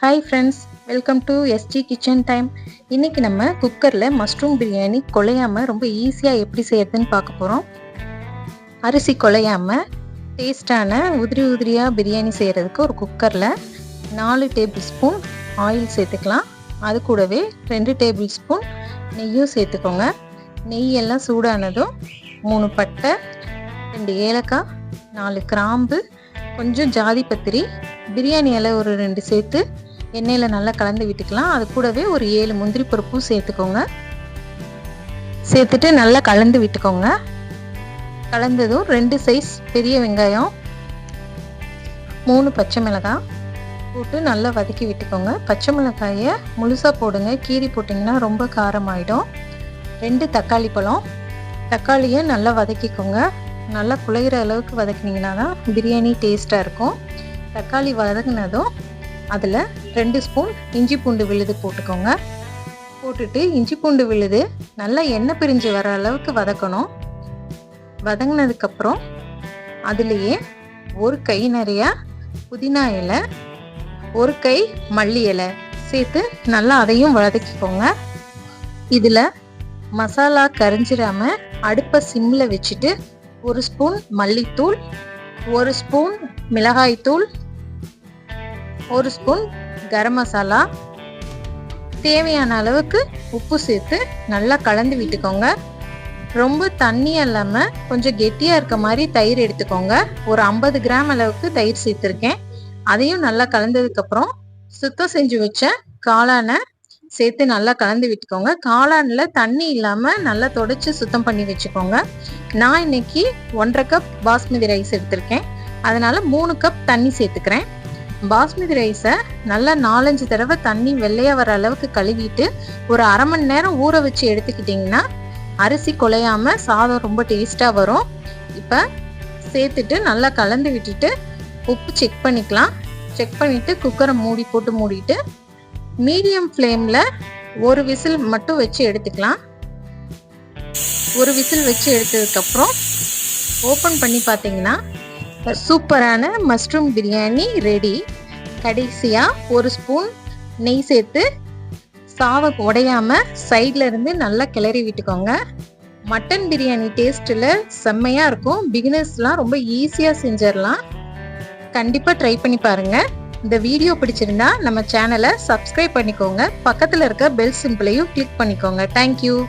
Hi friends welcome to S G kitchen time இன்றைக்கி நம்ம குக்கரில் மஷ்ரூம் பிரியாணி குழையாமல் ரொம்ப ஈஸியாக எப்படி செய்யறதுன்னு பார்க்க போகிறோம் அரிசி குழையாமல் டேஸ்டான உதிரி உதிரியாக பிரியாணி செய்கிறதுக்கு ஒரு குக்கரில் நாலு டேபிள் ஸ்பூன் ஆயில் சேர்த்துக்கலாம். அது கூடவே ரெண்டு டேபிள் ஸ்பூன் நெய்யும் சேர்த்துக்கோங்க. நெய் எல்லாம் சூடானதும் மூணு பட்டை ரெண்டு ஏலக்காய் நாலு கிராம்பு கொஞ்சம் ஜாதி பத்திரி பிரியாணி இலை ஒரு ரெண்டு சேர்த்து எண்ணெயில் நல்லா கலந்து விட்டுக்கலாம். அது கூடவே ஒரு ஏழு முந்திரி பருப்பும் சேர்த்துக்கோங்க. சேர்த்துட்டு நல்லா கலந்து விட்டுக்கோங்க. கலந்ததும் ரெண்டு சைஸ் பெரிய வெங்காயம் மூணு பச்சை மிளகாய் போட்டு நல்லா வதக்கி விட்டுக்கோங்க. பச்சை மிளகாயை முழுசாக போடுங்க. கீரி போட்டிங்கன்னா ரொம்ப காரமாயிடும். ரெண்டு தக்காளி பழம் தக்காளியை நல்லா வதக்கிக்கோங்க. நல்லா குழையிற அளவுக்கு வதக்கினீங்கன்னா தான் பிரியாணி டேஸ்ட்டாக இருக்கும். தக்காளி வதங்கினதும் அதில் ரெண்டு ஸ்பூன் இஞ்சி பூண்டு விழுது போட்டுக்கோங்க. போட்டுட்டு இஞ்சி பூண்டு விழுது நல்லா எண்ணெய் பிரிஞ்சு வர அளவுக்கு வதக்கணும். வதங்கினதுக்கப்புறம் அதுலேயே ஒரு கை நிறையா புதினா இலை ஒரு கை மல்லி இலை சேர்த்து நல்லா அதையும் வதக்கிக்கோங்க. இதில் மசாலா கரைஞ்சிடாம அடுப்பை சிம்மில் வச்சுட்டு ஒரு ஸ்பூன் மல்லித்தூள் ஒரு ஸ்பூன் மிளகாய்த்தூள் ஒரு ஸ்பூன் கரம் மசாலா. தேவையான அளவுக்கு உப்பு சேர்த்து நல்லா கலந்து விட்டுக்கோங்க. ரொம்ப தண்ணி இல்லாமல் கொஞ்சம் கெட்டியாக இருக்க மாதிரி தயிர் எடுத்துக்கோங்க. ஒரு ஐம்பது கிராம் அளவுக்கு தயிர் சேர்த்துருக்கேன். அதையும் நல்லா கலந்ததுக்கப்புறம் சுத்தம் செஞ்சு வச்ச காளானை சேர்த்து நல்லா கலந்து விட்டுக்கோங்க. காளானில் தண்ணி இல்லாமல் நல்லா தொடச்சி சுத்தம் பண்ணி வச்சுக்கோங்க. நான் இன்னைக்கு ஒன்றரை கப் பாஸ்மதி ரைஸ் எடுத்திருக்கேன். அதனால் மூணு கப் தண்ணி சேர்த்துக்கிறேன். பாஸ்மதி ரைஸை நல்லா நாலஞ்சு தடவை தண்ணி வெள்ளையாக வர அளவுக்கு கழுவிட்டு ஒரு அரை மணி நேரம் ஊற வச்சு எடுத்துக்கிட்டிங்கன்னா அரிசி குலையாமல் சாதம் ரொம்ப டேஸ்ட்டாக வரும். இப்போ சேர்த்துட்டு நல்லா கலந்து விட்டுட்டு உப்பு செக் பண்ணிக்கலாம். செக் பண்ணிவிட்டு குக்கரை மூடி போட்டு மூடிட்டு மீடியம் ஃப்ளேமில் ஒரு விசில் மட்டும் வச்சு எடுத்துக்கலாம். ஒரு விசில் வச்சு எடுத்ததுக்கப்புறம் ஓப்பன் பண்ணி பார்த்தீங்கன்னா சூப்பரான மஷ்ரூம் பிரியாணி ரெடி கடைசியாக ஒரு ஸ்பூன் நெய் சேர்த்து சாவை உடையாமல் சைடில் இருந்து நல்லா கிளறி விட்டுக்கோங்க. மட்டன் பிரியாணி டேஸ்ட்டில் செம்மையாக இருக்கும். பிகினர்ஸ்லாம் ரொம்ப ஈஸியாக செஞ்சிடலாம். கண்டிப்பாக ட்ரை பண்ணி பாருங்கள் இந்த வீடியோ பிடிச்சிருந்தா நம்ம சேனலை சப்ஸ்கிரைப் பண்ணிக்கோங்க. பக்கத்தில் இருக்க பெல் சிம்பிளையும் கிளிக் பண்ணிக்கோங்க. Thank you